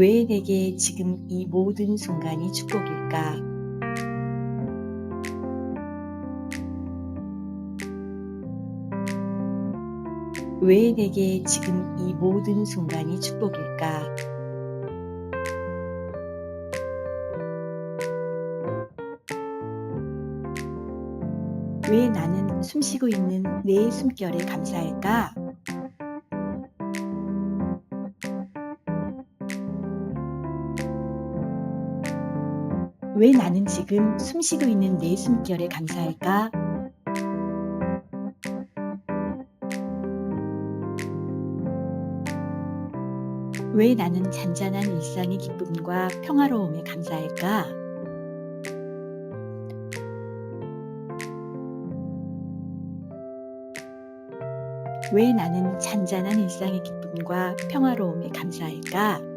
왜 내게 지금 이 모든 순간이 축복일까? 왜 내게 지금 이 모든 순간이 축복일까? 왜 나는 숨쉬고 있는 내 숨결에 감사할까? 왜 나는 지금 숨쉬고 있는 내 숨결에 감사할까? 왜 나는 잔잔한 일상의 기쁨과 평화로움에 감사할까? 왜 나는 잔잔한 일상의 기쁨과 평화로움에 감사할까?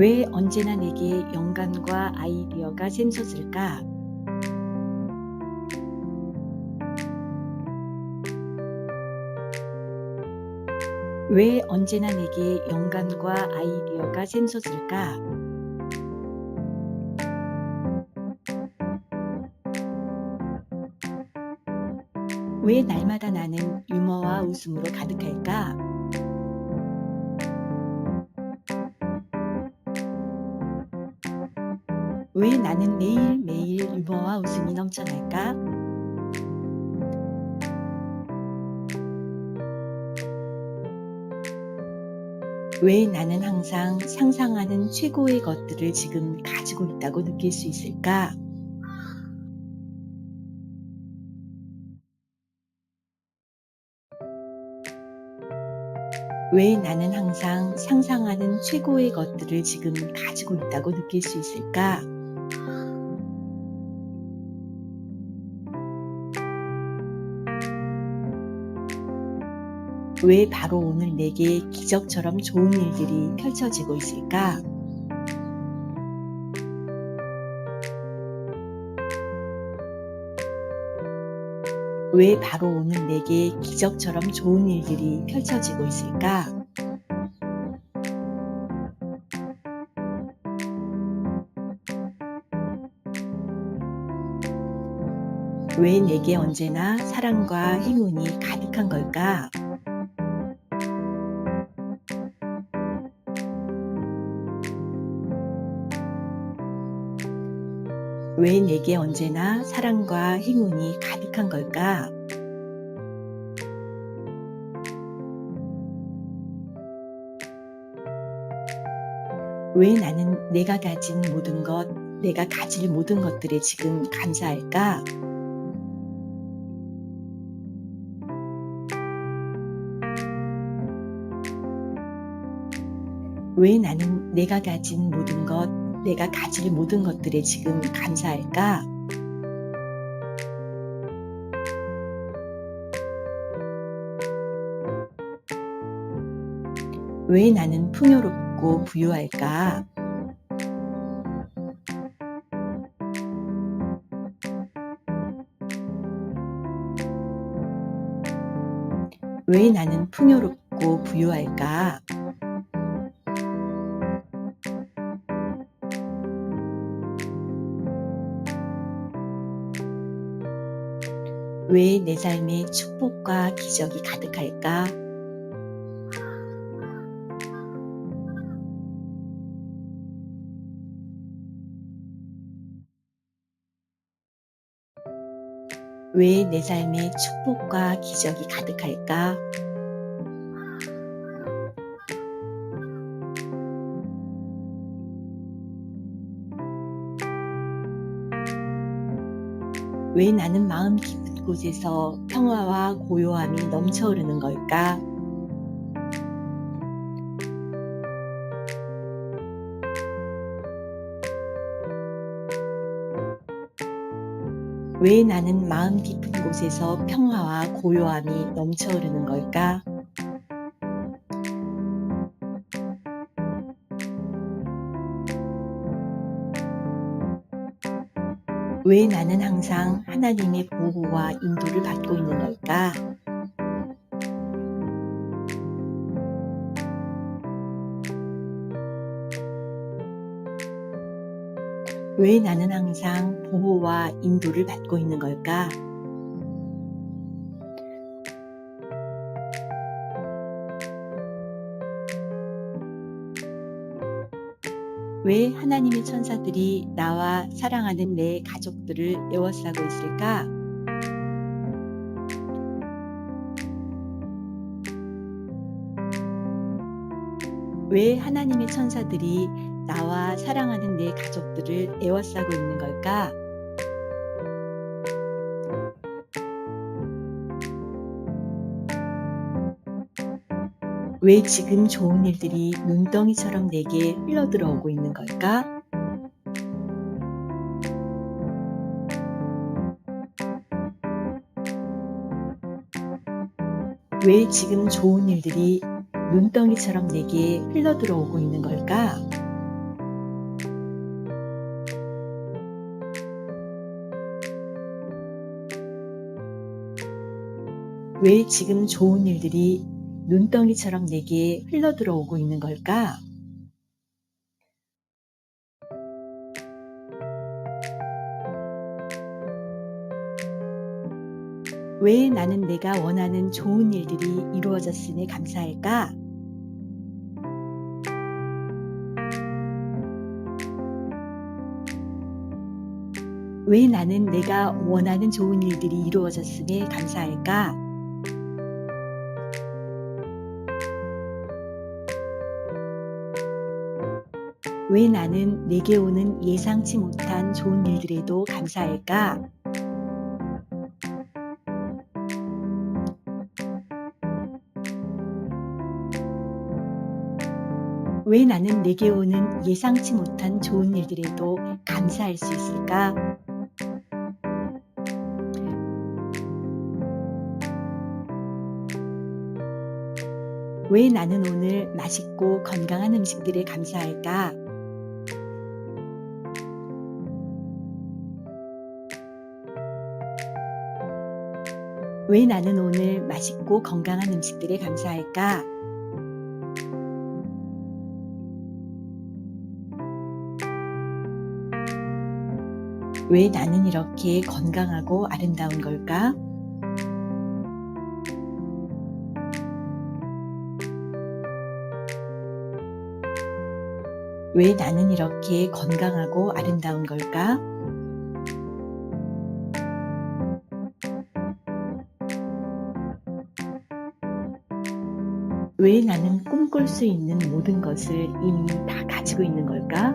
왜 언제나 내게 영감과 아이디어가 샘솟을까? 왜 언제나 내게 영감과 아이디어가 샘솟을까? 왜 날마다 나는 유머와 웃음으로 가득할까? 왜 나는 매일매일 유머와 웃음이 넘쳐날까? 왜 나는 항상 상상하는 최고의 것들을 지금 가지고 있다고 느낄 수 있을까? 왜 나는 항상 상상하는 최고의 것들을 지금 가지고 있다고 느낄 수 있을까? 왜 바로 오늘 내게 기적처럼 좋은 일들이 펼쳐지고 있을까? 왜 바로 오늘 내게 기적처럼 좋은 일들이 펼쳐지고 있을까? 왜 내게 언제나 사랑과 행운이 가득한 걸까? 왜 내게 언제나 사랑과 행운이 가득한 걸까? 왜 나는 내가 가진 모든 것, 내가 가질 모든 것들에 지금 감사할까? 왜 나는 내가 가진 모든 것, 내가 가질 모든 것들에 지금 감사할까? 왜 나는 풍요롭고 부유할까? 왜 나는 풍요롭고 부유할까? 삶에 축복과 기적이 가득할까? 왜 내 삶에 축복과 기적이 가득할까? 왜 나는 마음 깊은 곳에서 평화와 고요함이 넘쳐흐르는 걸까? 왜 나는 마음 깊은 곳에서 평화와 고요함이 넘쳐흐르는 걸까? 왜 나는 항상 하나님의 보호와 인도를 받고 있는 걸까? 왜 나는 항상 보호와 인도를 받고 있는 걸까? 왜 하나님의 천사들이 나와 사랑하는 내 가족들을 에워싸고 있을까? 왜 하나님의 천사들이 나와 사랑하는 내 가족들을 에워싸고 있는 걸까? 왜 지금 좋은 일들이 눈덩이처럼 내게 흘러들어오고 있는 걸까? 왜 지금 좋은 일들이 눈덩이처럼 내게 흘러들어오고 있는 걸까? 왜 지금 좋은 일들이 눈덩이처럼 내게 흘러들어오고 있는 걸까? 왜 나는 내가 원하는 좋은 일들이 이루어졌으니 감사할까? 왜 나는 내가 원하는 좋은 일들이 이루어졌으니 감사할까? 왜 나는 내게 오는 예상치 못한 좋은 일들에도 감사할까? 왜 나는 내게 오는 예상치 못한 좋은 일들에도 감사할 수 있을까? 왜 나는 오늘 맛있고 건강한 음식들에 감사할까? 왜 나는 오늘 맛있고 건강한 음식들에 감사할까? 왜 나는 이렇게 건강하고 아름다운 걸까? 왜 나는 이렇게 건강하고 아름다운 걸까? 꿈꿀 수 있는 모든 것을 이미 다 가지고 있는 걸까?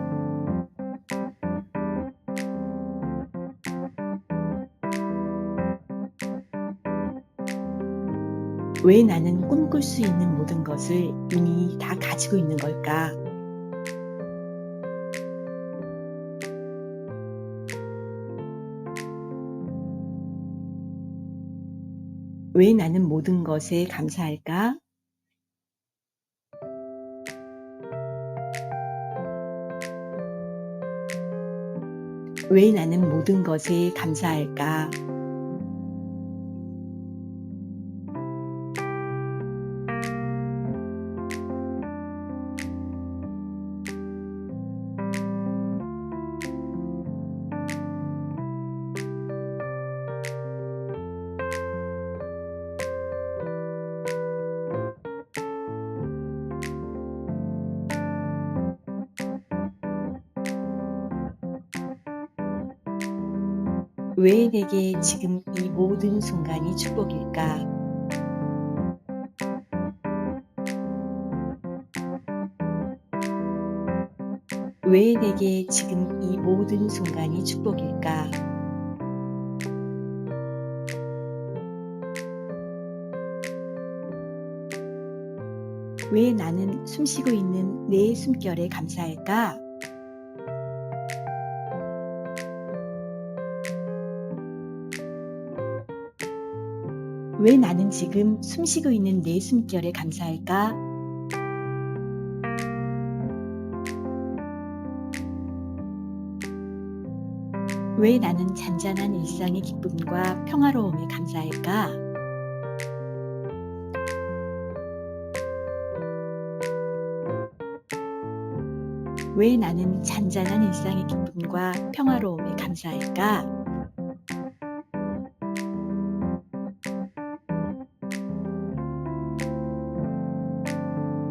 왜 나는 꿈꿀 수 있는 모든 것을 이미 다 가지고 있는 걸까? 왜 나는 모든 것에 감사할까? 왜 나는 모든 것에 감사할까? 왜 내게 지금 이 모든 순간이 축복일까? 왜 내게 지금 이 모든 순간이 축복일까? 왜 나는 숨쉬고 있는 내 숨결에 감사할까? 왜 나는 지금 숨쉬고 있는 내 숨결에 감사할까? 왜 나는 잔잔한 일상의 기쁨과 평화로움에 감사할까? 왜 나는 잔잔한 일상의 기쁨과 평화로움에 감사할까?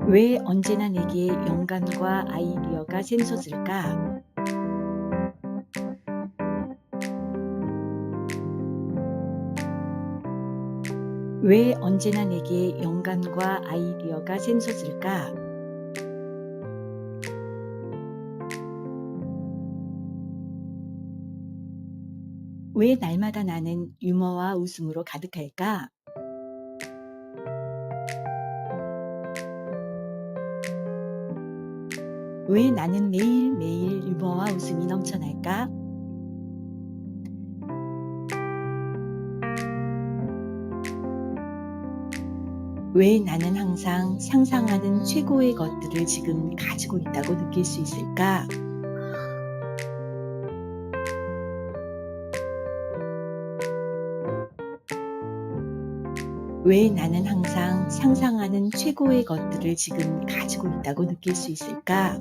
왜 언제나 내게 영감과 아이디어가 샘솟을까? 왜 언제나 내게 영감과 아이디어가 샘솟을까? 왜 날마다 나는 유머와 웃음으로 가득할까? 왜 나는 매일매일 유머와 웃음이 넘쳐날까? 왜 나는 항상 상상하는 최고의 것들을 지금 가지고 있다고 느낄 수 있을까? 왜 나는 항상 상상하는 최고의 것들을 지금 가지고 있다고 느낄 수 있을까?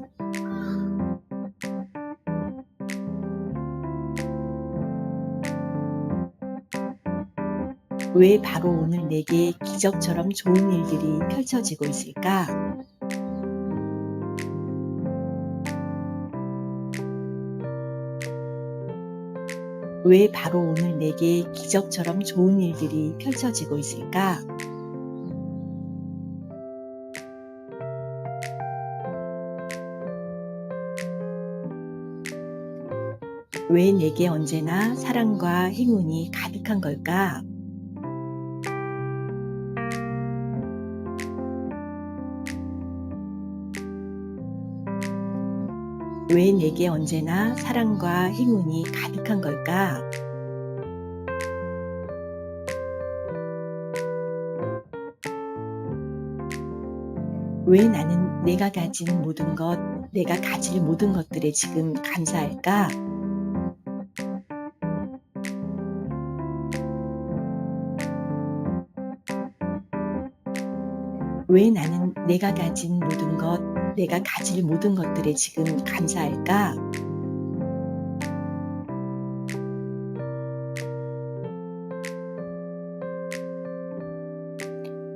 왜 바로 오늘 내게 기적처럼 좋은 일들이 펼쳐지고 있을까? 왜 바로 오늘 내게 기적처럼 좋은 일들이 펼쳐지고 있을까? 왜 내게 언제나 사랑과 행운이 가득한 걸까? 왜 내게 언제나 사랑과 행운이 가득한 걸까? 왜 나는 내가 가진 모든 것, 내가 가질 모든 것들에 지금 감사할까? 왜 나는 내가 가진 모든 것, 내가 가질 모든 것들에 지금 감사할까?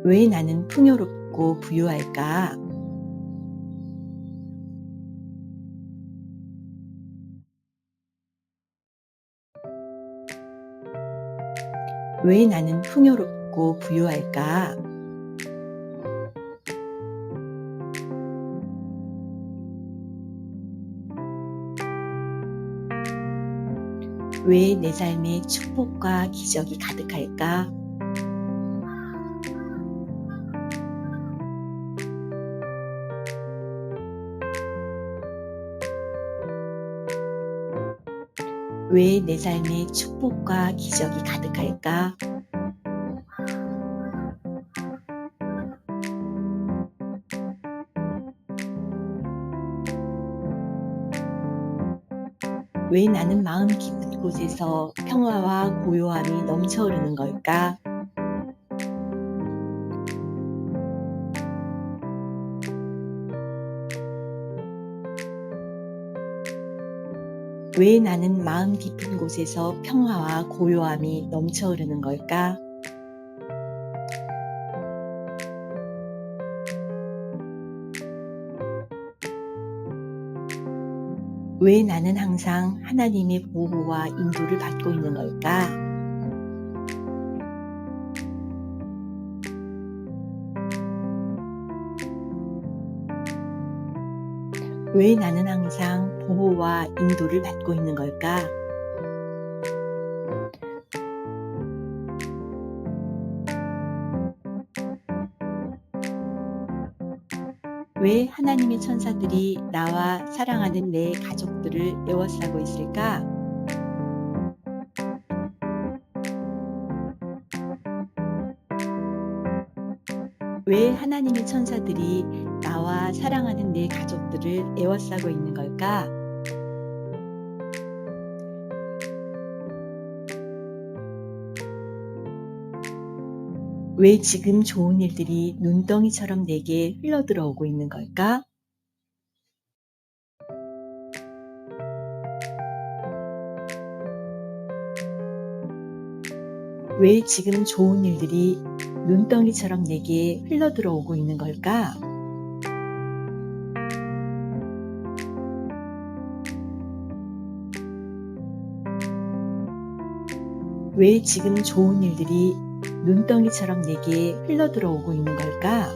왜 나는 풍요롭고 부유할까? 왜 나는 풍요롭고 부유할까? 왜 내 삶에 축복과 기적이 가득할까? 왜 내 삶에 축복과 기적이 가득할까? 왜 나는 마음 깊은 곳에서 평화와 고요함이 넘쳐흐르는 걸까? 왜 나는 마음 깊은 곳에서 평화와 고요함이 넘쳐흐르는 걸까? 왜 나는 항상 하나님의 보호와 인도를 받고 있는 걸까? 왜 나는 항상 보호와 인도를 받고 있는 걸까? 왜 하나님의 천사들이 나와 사랑하는 내 가족들을 에워싸고 있을까? 왜 하나님의 천사들이 나와 사랑하는 내 가족들을 에워싸고 있는 걸까? 왜 지금 좋은 일들이 눈덩이처럼 내게 흘러들어오고 있는 걸까? 왜 지금 좋은 일들이 눈덩이처럼 내게 흘러들어오고 있는 걸까? 왜 지금 좋은 일들이 눈덩이처럼 내게 흘러 들어오고 있는 걸까?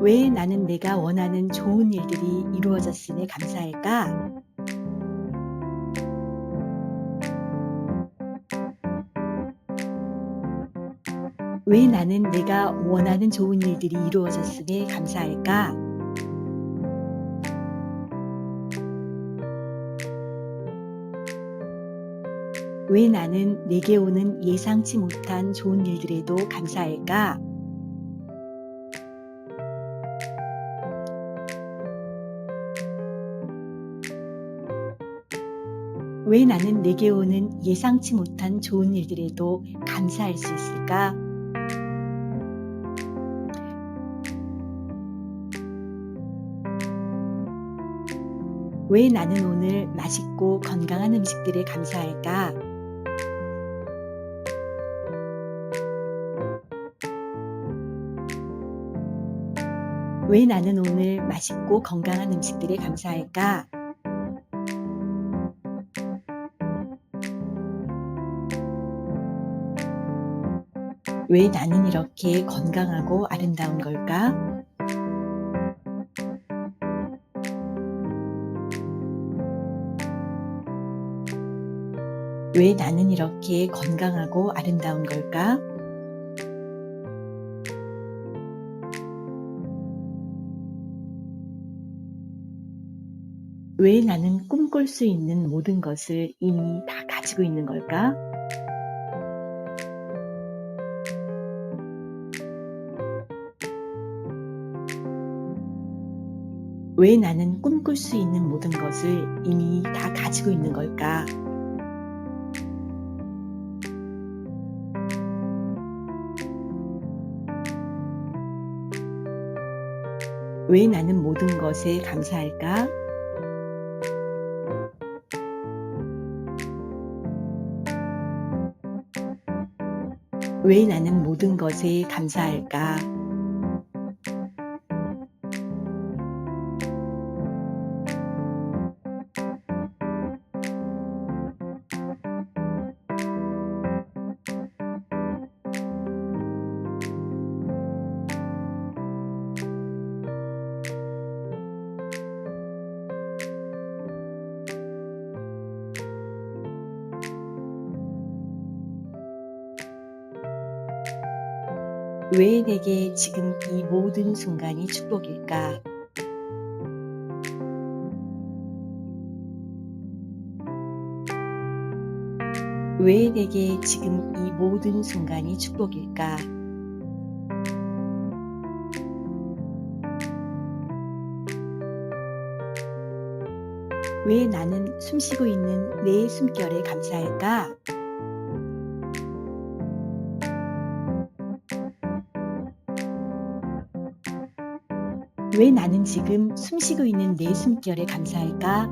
왜 나는 내가 원하는 좋은 일들이 이루어졌음에 감사할까? 왜 나는 내가 원하는 좋은 일들이 이루어졌음에 감사할까? 왜 나는 내게 오는 예상치 못한 좋은 일들에도 감사할까? 왜 나는 내게 오는 예상치 못한 좋은 일들에도 감사할 수 있을까? 왜 나는 오늘 맛있고 건강한 음식들에 감사할까? 왜 나는 오늘 맛있고 건강한 음식들에 감사할까? 왜 나는 이렇게 건강하고 아름다운 걸까? 왜 나는 이렇게 건강하고 아름다운 걸까? 왜 나는 꿈꿀 수 있는 모든 것을 이미 다 가지고 있는 걸까? 왜 나는 꿈꿀 수 있는 모든 것을 이미 다 가지고 있는 걸까? 왜 나는 모든 것에 감사할까? 왜 나는 모든 것에 감사할까? 왜 내게 지금 이 모든 순간이 축복일까? 왜 내게 지금 이 모든 순간이 축복일까? 왜 나는 숨쉬고 있는 내 숨결에 감사할까? 왜 나는 지금 숨쉬고 있는 내 숨결에 감사할까?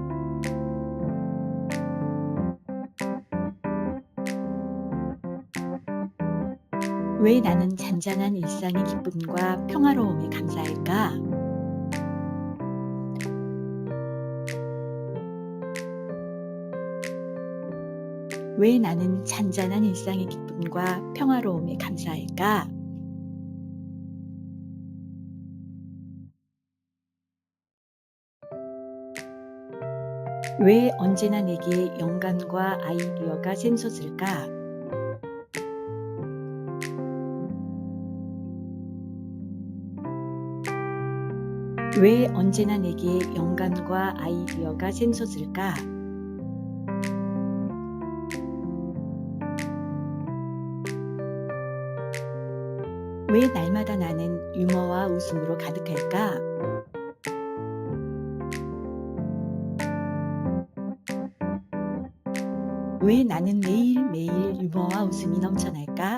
왜 나는 잔잔한 일상의 기쁨과 평화로움에 감사할까? 왜 나는 잔잔한 일상의 기쁨과 평화로움에 감사할까? 왜 언제나 내게 영감과 아이디어가 샘솟을까? 왜 언제나 내게 영감과 아이디어가 샘솟을까? 왜 날마다 나는 유머와 웃음으로 가득할까? 왜 나는 매일매일 유머와 웃음이 넘쳐날까?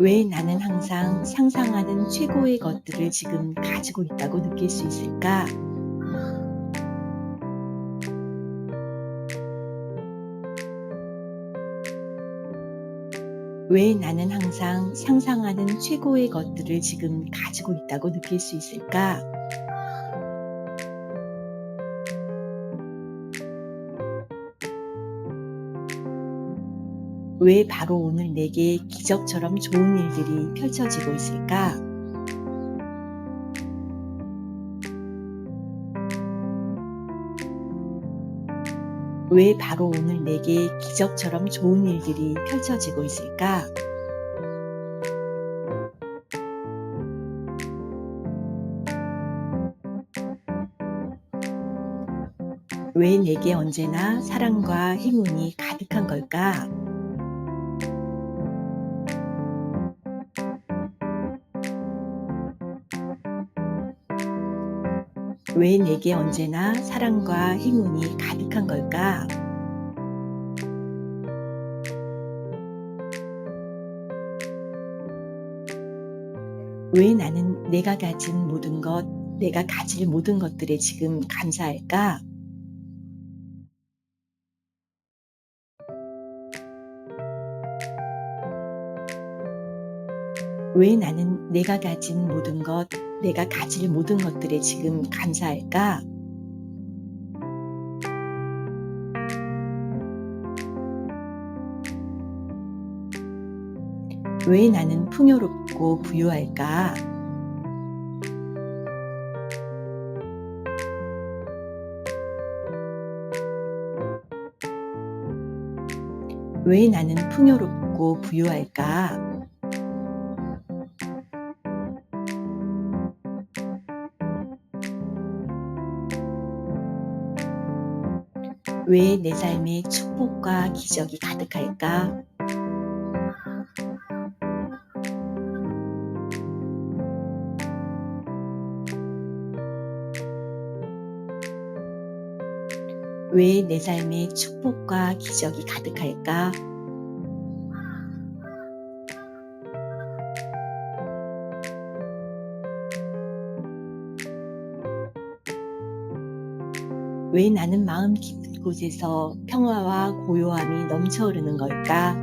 왜 나는 항상 상상하는 최고의 것들을 지금 가지고 있다고 느낄 수 있을까? 왜 나는 항상 상상하는 최고의 것들을 지금 가지고 있다고 느낄 수 있을까? 왜 바로 오늘 내게 기적처럼 좋은 일들이 펼쳐지고 있을까? 왜 바로 오늘 내게 기적처럼 좋은 일들이 펼쳐지고 있을까? 왜 내게 언제나 사랑과 행운이 가득한 걸까? 왜 내게 언제나 사랑과 행운이 가득한 걸까? 왜 나는 내가 가진 모든 것, 내가 가질 모든 것들에 지금 감사할까? 왜 나는 내가 가진 모든 것, 내가 가질 모든 것들에 지금 감사할까? 왜 나는 풍요롭고 부유할까? 왜 나는 풍요롭고 부유할까? 왜 내 삶에 축복과 기적이 가득할까? 왜 내 삶에 축복과 기적이 가득할까? 왜 나는 마음 깊은 곳에서 평화와 고요함이 넘쳐흐르는 걸까?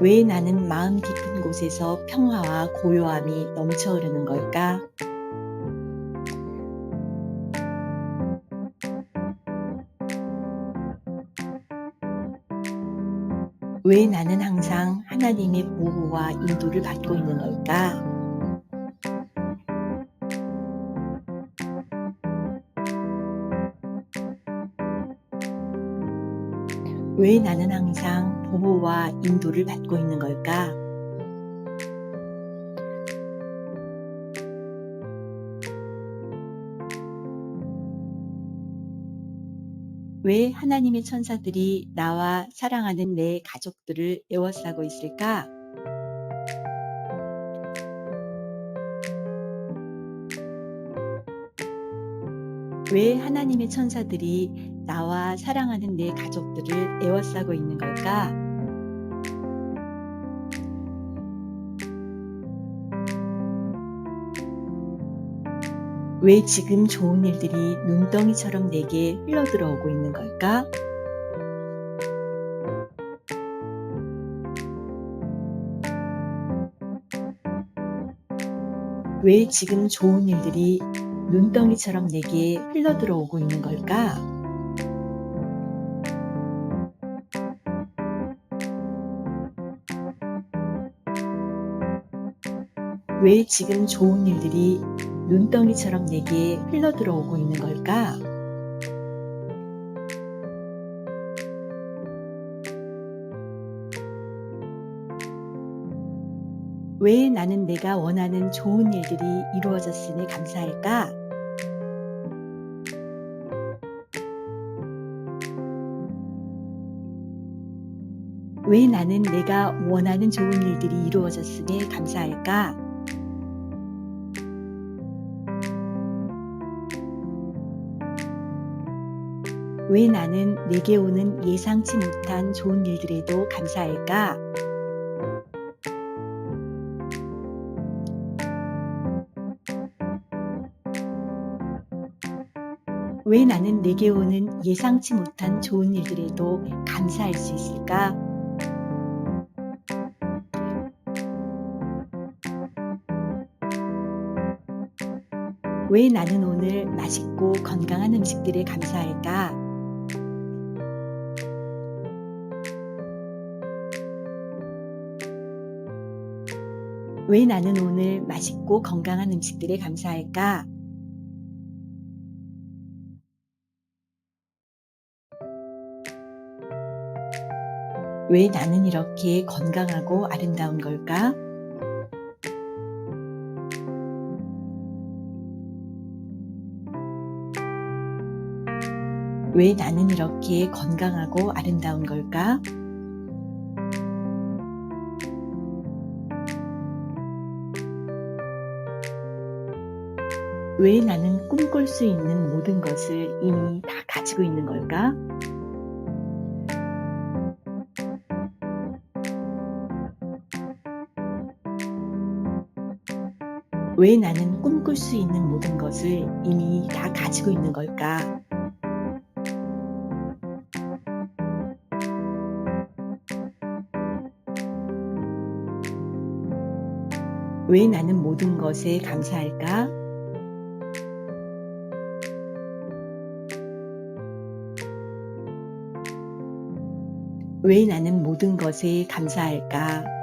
왜 나는 마음 깊은 곳에서 평화와 고요함이 넘쳐흐르는 걸까? 왜 나는 항상 하나님의 보호와 인도를 받고 있는 걸까? 왜 나는 항상 보호와 인도를 받고 있는 걸까? 왜 하나님의 천사들이 나와 사랑하는 내 가족들을 에워싸고 있을까? 왜 하나님의 천사들이 나와 사랑하는 내 가족들을 에워싸고 있는 걸까? 왜 지금 좋은 일들이 눈덩이처럼 내게 흘러들어오고 있는 걸까? 왜 지금 좋은 일들이 눈덩이처럼 내게 흘러들어오고 있는 걸까? 왜 지금 좋은 일들이 눈덩이처럼 내게 흘러 들어오고 있는 걸까? 왜 나는 내가 원하는 좋은 일들이 이루어졌으니 감사할까? 왜 나는 내가 원하는 좋은 일들이 이루어졌음에 감사할까? 왜 나는 내게 오는 예상치 못한 좋은 일들에도 감사할까? 왜 나는 내게 오는 예상치 못한 좋은 일들에도 감사할 수 있을까? 왜 나는 오늘 맛있고 건강한 음식들에 감사할까? 왜 나는 오늘 맛있고 건강한 음식들에 감사할까? 왜 나는 이렇게 건강하고 아름다운 걸까? 왜 나는 이렇게 건강하고 아름다운 걸까? 왜 나는 꿈꿀 수 있는 모든 것을 이미 다 가지고 있는 걸까? 왜 나는 꿈꿀 수 있는 모든 것을 이미 다 가지고 있는 걸까? 왜 나는 모든 것에 감사할까? 왜 나는 모든 것에 감사할까?